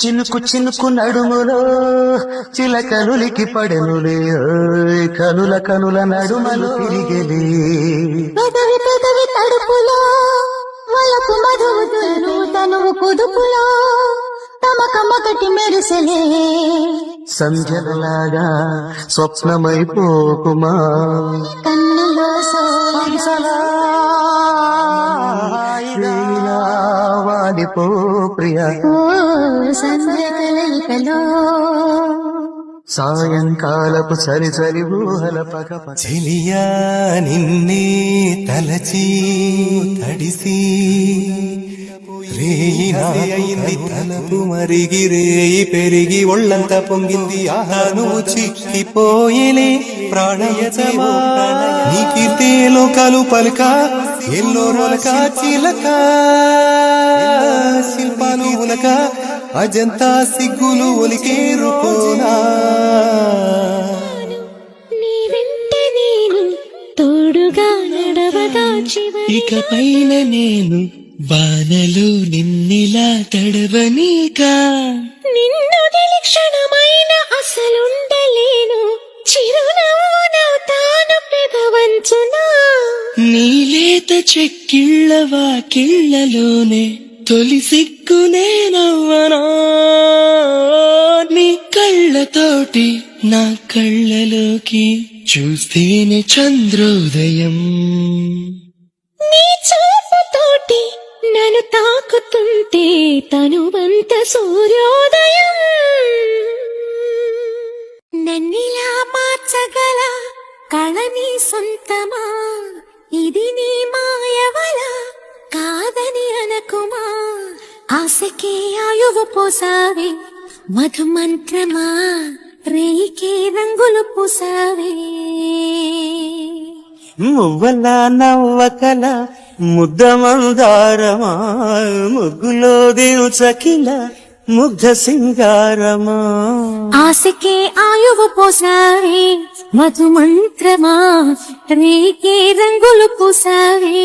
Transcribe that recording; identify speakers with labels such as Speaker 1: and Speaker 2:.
Speaker 1: చినుకు చినుకు నడుములో చిలకలులికి పడెనులే కనుల కనుల నడుమలు తిరిగెలే.
Speaker 2: పెదవి పెదవి తడుపులో వలపు మధువు తనువు కుదుపులో తమకమ్మకటి మెరిసెలే.
Speaker 1: సంధ్యలాగా స్వప్నమైపోకుమా?
Speaker 2: కన్నులో
Speaker 1: వాడిపో ప్రియా సాయంకాలపు సరి సరి ఊహల పగ పగ.
Speaker 3: చెలియా నిన్నే తలచి తడిసి రేయి అయింది తలపు మరిగి రేయి పెరిగి ఒళ్ళంతా పొంగింది ఆహా నువ్వు చిక్కిపోయేలే ప్రాణయజమా. నీకితే లోకాలు పలుక ఎల్లో రోలక చిలక శిల్పాలు ఉలక అజంతా సిగ్గులు ఒలికే రుకోనా
Speaker 2: నీ వెంట నేను
Speaker 4: బాణలు నిన్నిలా తడవనీకా.
Speaker 2: నిన్ను క్షణమైన అసలుండలేను. చిరునవ్వు తాను పెదవంచునా
Speaker 4: నీలేత చెక్కిళ్ళ వాకిళ్ళలోనే తొలి సిగ్గునే నవ్వనా నీ కళ్ళతోటి నా కళ్ళలోకి చూస్తేనే చంద్రోదయం.
Speaker 2: నీ నన్ను తోటే తనువంత సూర్యోదయం. నన్నిలా మార్చగల కళని సొంతమా? ఇది నీ మాయవల కాదని అనకుమా? ఆశకే ఆయువు పోసావే మధుమంత్రమా? రేయికే రంగులు పూసావే.
Speaker 1: మువ్వల నవ్వకల ముద్ద మందారమా ముగ్గులో దించకిల ముగ్ధ సింగారమా
Speaker 2: ఆశకే ఆయువు పోసావే మధుమంత్రమా రేకే రంగులు పూసావే.